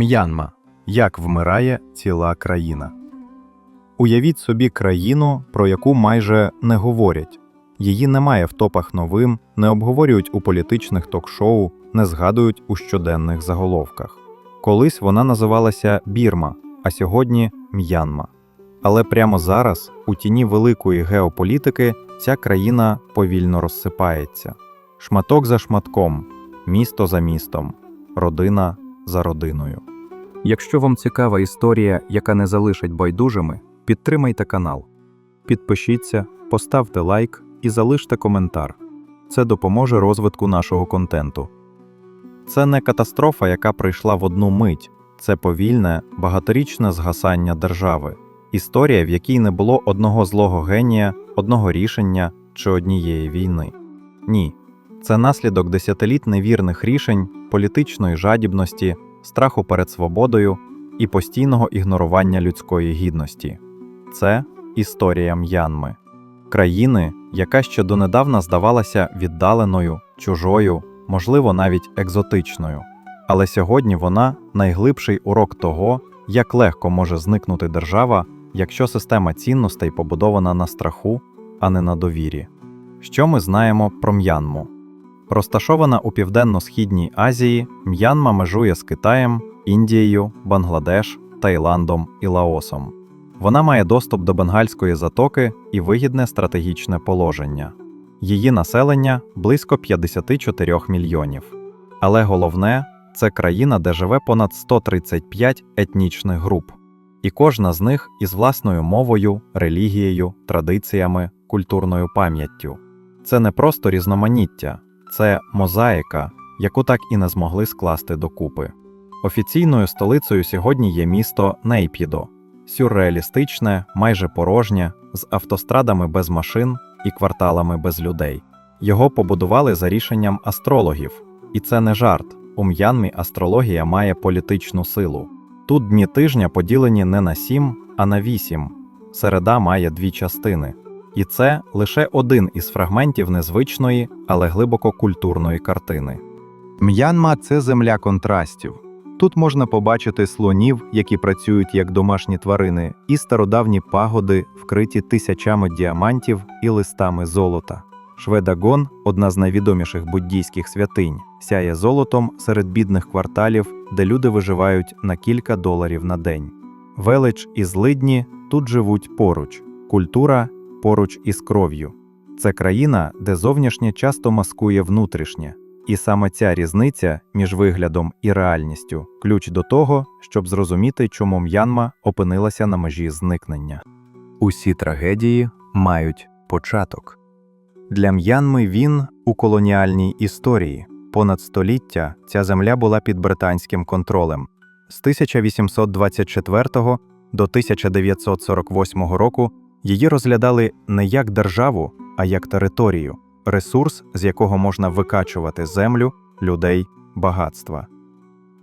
М'янма. Як вмирає ціла країна. Уявіть собі країну, про яку майже не говорять. Її немає в топах новин, не обговорюють у політичних ток-шоу, не згадують у щоденних заголовках. Колись вона називалася Бірма, а сьогодні М'янма. Але прямо зараз, у тіні великої геополітики, ця країна повільно розсипається. Шматок за шматком, місто за містом, родина за родиною. Якщо вам цікава історія, яка не залишить байдужими, підтримайте канал. Підпишіться, поставте лайк і залиште коментар. Це допоможе розвитку нашого контенту. Це не катастрофа, яка прийшла в одну мить, це повільне, багаторічне згасання держави, історія, в якій не було одного злого генія, одного рішення чи однієї війни. Ні, це наслідок десятиліт невірних рішень, політичної жадібності, страху перед свободою і постійного ігнорування людської гідності. Це історія М'янми, країни, яка ще донедавна здавалася віддаленою, чужою, можливо, навіть екзотичною. Але сьогодні вона найглибший урок того, як легко може зникнути держава, якщо система цінностей побудована на страху, а не на довірі. Що ми знаємо про М'янму? Розташована у південно-східній Азії, М'янма межує з Китаєм, Індією, Бангладеш, Таїландом і Лаосом. Вона має доступ до Бенгальської затоки і вигідне стратегічне положення. Її населення близько 54 мільйонів. Але головне це країна, де живе понад 135 етнічних груп, і кожна з них із власною мовою, релігією, традиціями, культурною пам'яттю. Це не просто різноманіття, це мозаїка, яку так і не змогли скласти докупи. Офіційною столицею сьогодні є місто Нейпідо, сюрреалістичне, майже порожнє, з автострадами без машин і кварталами без людей. Його побудували за рішенням астрологів, і це не жарт. У М'янмі астрологія має політичну силу. Тут дні тижня поділені не на сім, а на вісім. Середа має дві частини. І це лише один із фрагментів незвичної, але глибоко культурної картини. М'янма це земля контрастів. Тут можна побачити слонів, які працюють як домашні тварини, і стародавні пагоди, вкриті тисячами діамантів і листами золота. Шведагон, одна з найвідоміших буддійських святинь, сяє золотом серед бідних кварталів, де люди виживають на кілька доларів на день. Велич і злидні тут живуть поруч, культура поруч із кров'ю. Це країна, де зовнішнє часто маскує внутрішнє, і саме ця різниця між виглядом і реальністю ключ до того, щоб зрозуміти, чому М'янма опинилася на межі зникнення. Усі трагедії мають початок. Для М'янми він у колоніальній історії. Понад століття ця земля була під британським контролем. З 1824 до 1948 року її розглядали не як державу, а як територію, ресурс, з якого можна викачувати землю, людей, багатства.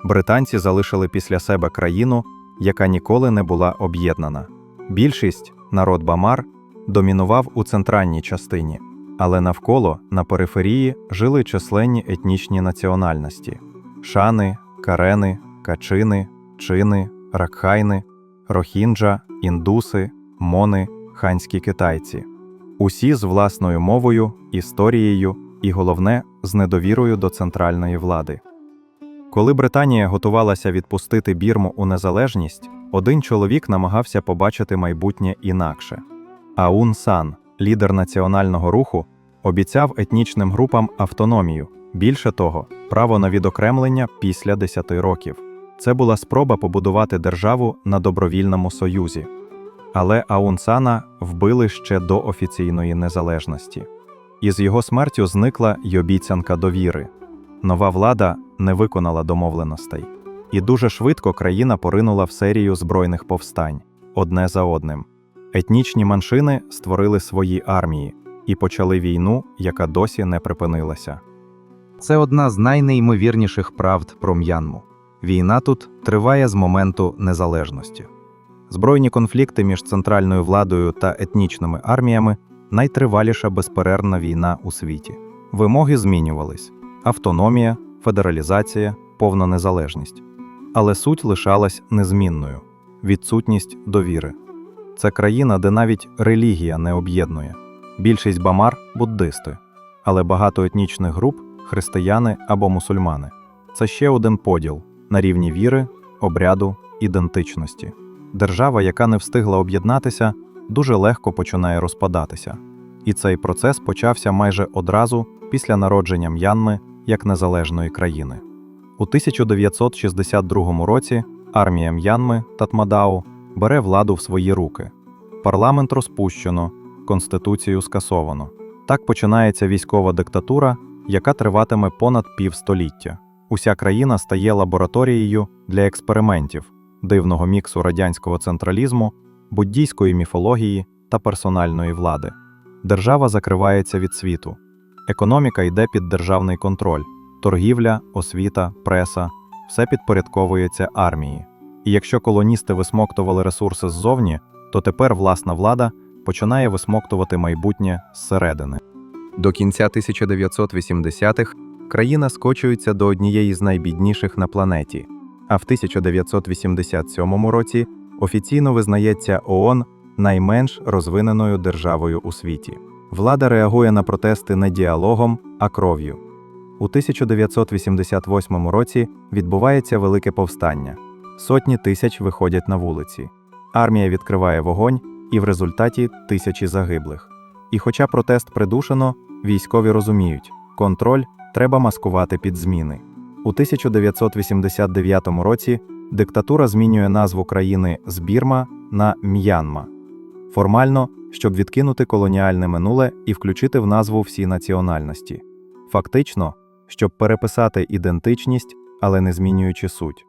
Британці залишили після себе країну, яка ніколи не була об'єднана. Більшість, народ Бамар, домінував у центральній частині, але навколо на периферії жили численні етнічні національності: шани, карени, качини, чини, ракхайни, рохінджа, індуси, мони, ханські китайці. Усі з власною мовою, історією і, головне, з недовірою до центральної влади. Коли Британія готувалася відпустити Бірму у незалежність, один чоловік намагався побачити майбутнє інакше. Аун Сан, лідер національного руху, обіцяв етнічним групам автономію, більше того, право на відокремлення після 10 років. Це була спроба побудувати державу на добровільному союзі. Але Аун Сана вбили ще до офіційної незалежності. Із його смертю зникла й обіцянка довіри. Нова влада не виконала домовленостей, і дуже швидко країна поринула в серію збройних повстань одне за одним. Етнічні меншини створили свої армії і почали війну, яка досі не припинилася. Це одна з найнеймовірніших правд про М'янму. Війна тут триває з моменту незалежності. Збройні конфлікти між центральною владою та етнічними арміями найтриваліша безперервна війна у світі. Вимоги змінювались: автономія, федералізація, повна незалежність. Але суть лишалась незмінною відсутність довіри. Це країна, де навіть релігія не об'єднує. Більшість бамар буддисти, але багато етнічних груп християни або мусульмани. Це ще один поділ на рівні віри, обряду, ідентичності. Держава, яка не встигла об'єднатися, дуже легко починає розпадатися. І цей процес почався майже одразу після народження М'янми як незалежної країни. У 1962 році армія М'янми Татмадау бере владу в свої руки. Парламент розпущено, конституцію скасовано. Так починається військова диктатура, яка триватиме понад півстоліття. Уся країна стає лабораторією для експериментів, дивного міксу радянського централізму, буддійської міфології та персональної влади. Держава закривається від світу. Економіка йде під державний контроль, торгівля, освіта, преса все підпорядковується армії. І якщо колоністи висмоктували ресурси ззовні, то тепер власна влада починає висмоктувати майбутнє зсередини. До кінця 1980-х країна скочується до однієї з найбідніших на планеті, а в 1987 році офіційно визнається ООН найменш розвиненою державою у світі. Влада реагує на протести не діалогом, а кров'ю. У 1988 році відбувається велике повстання. Сотні тисяч виходять на вулиці. Армія відкриває вогонь, і в результаті тисячі загиблих. І хоча протест придушено, військові розуміють, контроль треба маскувати під зміни. У 1989 році диктатура змінює назву країни з Бірма на М'янма. Формально, щоб відкинути колоніальне минуле і включити в назву всі національності. Фактично, щоб переписати ідентичність, але не змінюючи суть.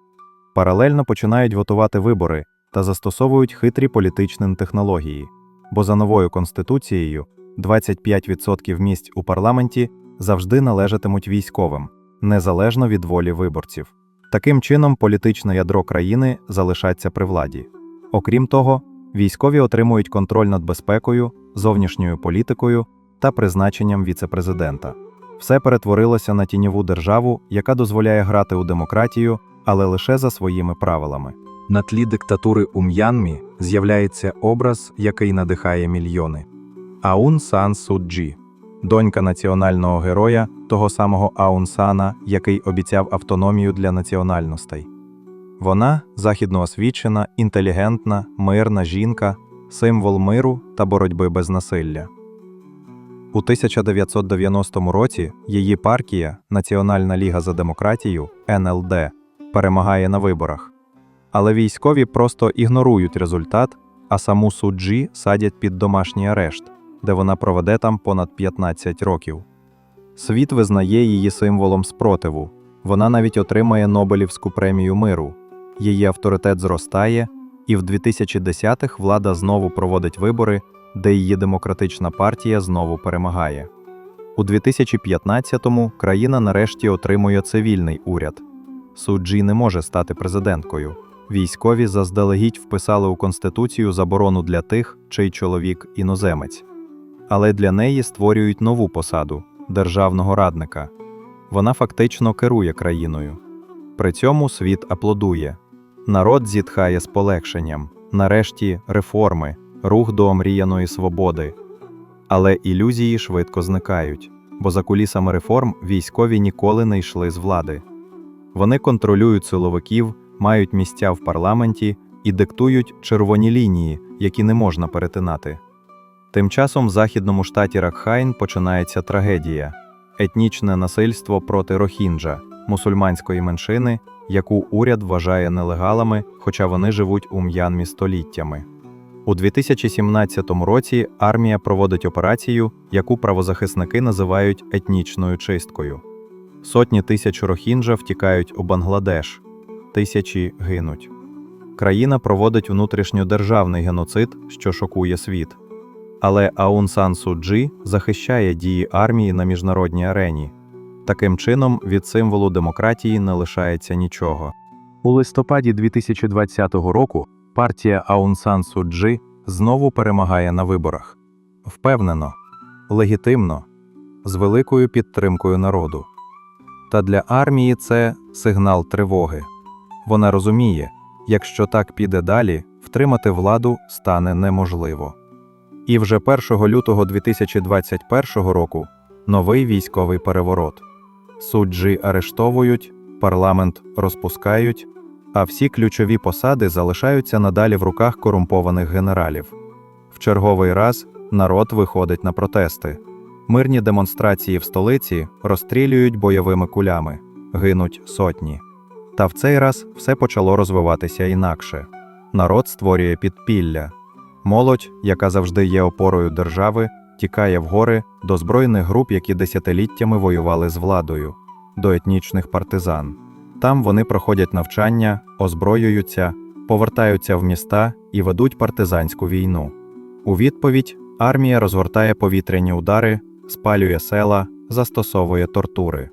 Паралельно починають готувати вибори та застосовують хитрі політичні технології, бо за новою конституцією 25% місць у парламенті завжди належатимуть військовим, незалежно від волі виборців. Таким чином, політичне ядро країни залишаться при владі. Окрім того, військові отримують контроль над безпекою, зовнішньою політикою та призначенням віцепрезидента. Все перетворилося на тіньову державу, яка дозволяє грати у демократію, але лише за своїми правилами. На тлі диктатури у М'янмі з'являється образ, який надихає мільйони. Аун Сан Суджі, донька національного героя, того самого Аун Сана, який обіцяв автономію для національностей. Вона західноосвічена, інтелігентна, мирна жінка, символ миру та боротьби без насилля. У 1990 році її партія Національна Ліга за демократію НЛД перемагає на виборах. Але військові просто ігнорують результат, а саму суджі садять під домашній арешт, де вона проведе там понад 15 років. Світ визнає її символом спротиву. Вона навіть отримає Нобелівську премію миру. Її авторитет зростає, і в 2010-х влада знову проводить вибори, де її демократична партія знову перемагає. У 2015-му країна нарешті отримує цивільний уряд. Суджі не може стати президенткою. Військові заздалегідь вписали у Конституцію заборону для тих, чий чоловік іноземець. Але для неї створюють нову посаду державного радника. Вона фактично керує країною. При цьому світ аплодує. Народ зітхає з полегшенням. Нарешті реформи, рух до омріяної свободи. Але ілюзії швидко зникають, бо за кулісами реформ військові ніколи не йшли з влади. Вони контролюють силовиків, мають місця в парламенті і диктують червоні лінії, які не можна перетинати. Тим часом в західному штаті Ракхайн починається трагедія етнічне насильство проти рохінджа, мусульманської меншини, яку уряд вважає нелегалами, хоча вони живуть у М'янмі століттями. У 2017 році армія проводить операцію, яку правозахисники називають етнічною чисткою. Сотні тисяч рохінджа втікають у Бангладеш, тисячі гинуть. Країна проводить внутрішньодержавний геноцид, що шокує світ. Але Аун Сан Суджі захищає дії армії на міжнародній арені. Таким чином, від символу демократії не лишається нічого. У листопаді 2020 року партія Аун Сан Суджі знову перемагає на виборах. Впевнено, легітимно, з великою підтримкою народу. Та для армії це сигнал тривоги. Вона розуміє, якщо так піде далі, втримати владу стане неможливо. І вже 1 лютого 2021 року новий військовий переворот. Суджі арештовують, парламент розпускають, а всі ключові посади залишаються надалі в руках корумпованих генералів. В черговий раз народ виходить на протести. Мирні демонстрації в столиці розстрілюють бойовими кулями, гинуть сотні. Та в цей раз все почало розвиватися інакше. Народ створює підпілля. Молодь, яка завжди є опорою держави, тікає в гори до збройних груп, які десятиліттями воювали з владою, до етнічних партизан. Там вони проходять навчання, озброюються, повертаються в міста і ведуть партизанську війну. У відповідь армія розгортає повітряні удари, спалює села, застосовує тортури.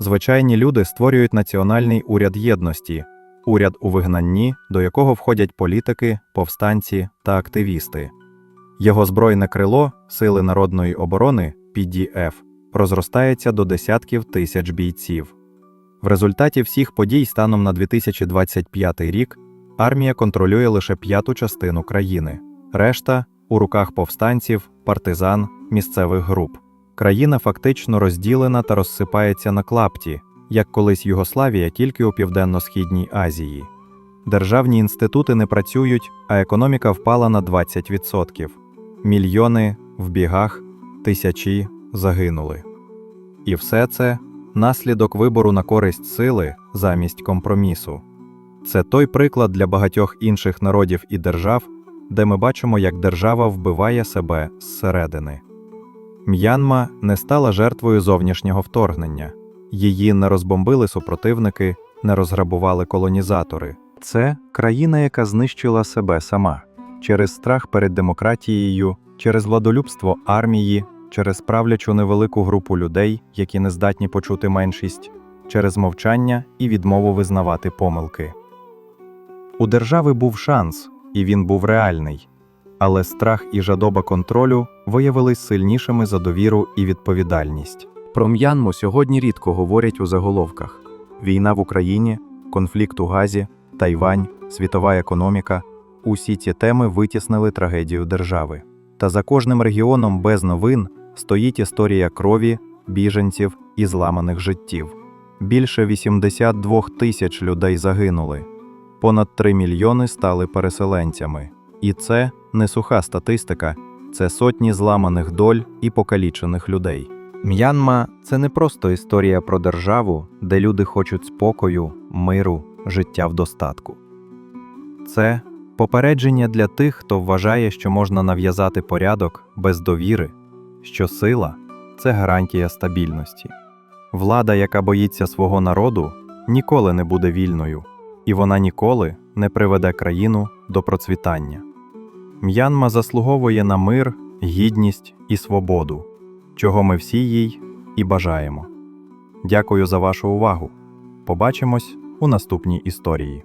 Звичайні люди створюють національний уряд єдності, уряд у вигнанні, до якого входять політики, повстанці та активісти. Його збройне крило Сили народної оборони PDF розростається до десятків тисяч бійців. В результаті всіх подій станом на 2025 рік армія контролює лише п'яту частину країни, решта у руках повстанців, партизан, місцевих груп. Країна фактично розділена та розсипається на клапті, як колись Югославія тільки у Південно-Східній Азії. Державні інститути не працюють, а економіка впала на 20%. Мільйони в бігах, тисячі загинули. І все це наслідок вибору на користь сили замість компромісу. Це той приклад для багатьох інших народів і держав, де ми бачимо, як держава вбиває себе зсередини. М'янма не стала жертвою зовнішнього вторгнення, її не розбомбили супротивники, не розграбували колонізатори. Це країна, яка знищила себе сама через страх перед демократією, через владолюбство армії, через правлячу невелику групу людей, які не здатні почути меншість, через мовчання і відмову визнавати помилки. У держави був шанс, і він був реальний. Але страх і жадоба контролю виявились сильнішими за довіру і відповідальність. Про М'янму сьогодні рідко говорять у заголовках: війна в Україні, конфлікт у Газі, Тайвань, світова економіка усі ці теми витіснили трагедію держави. Та за кожним регіоном без новин стоїть історія крові, біженців і зламаних життів. Більше 82 тисяч людей загинули, понад 3 мільйони стали переселенцями. І це не суха статистика, це сотні зламаних доль і покалічених людей. М'янма це не просто історія про державу, де люди хочуть спокою, миру, життя в достатку. Це попередження для тих, хто вважає, що можна нав'язати порядок без довіри, що сила це гарантія стабільності. Влада, яка боїться свого народу, ніколи не буде вільною, і вона ніколи не приведе країну до процвітання. М'янма заслуговує на мир, гідність і свободу, чого ми всі їй і бажаємо. Дякую за вашу увагу. Побачимось у наступній історії.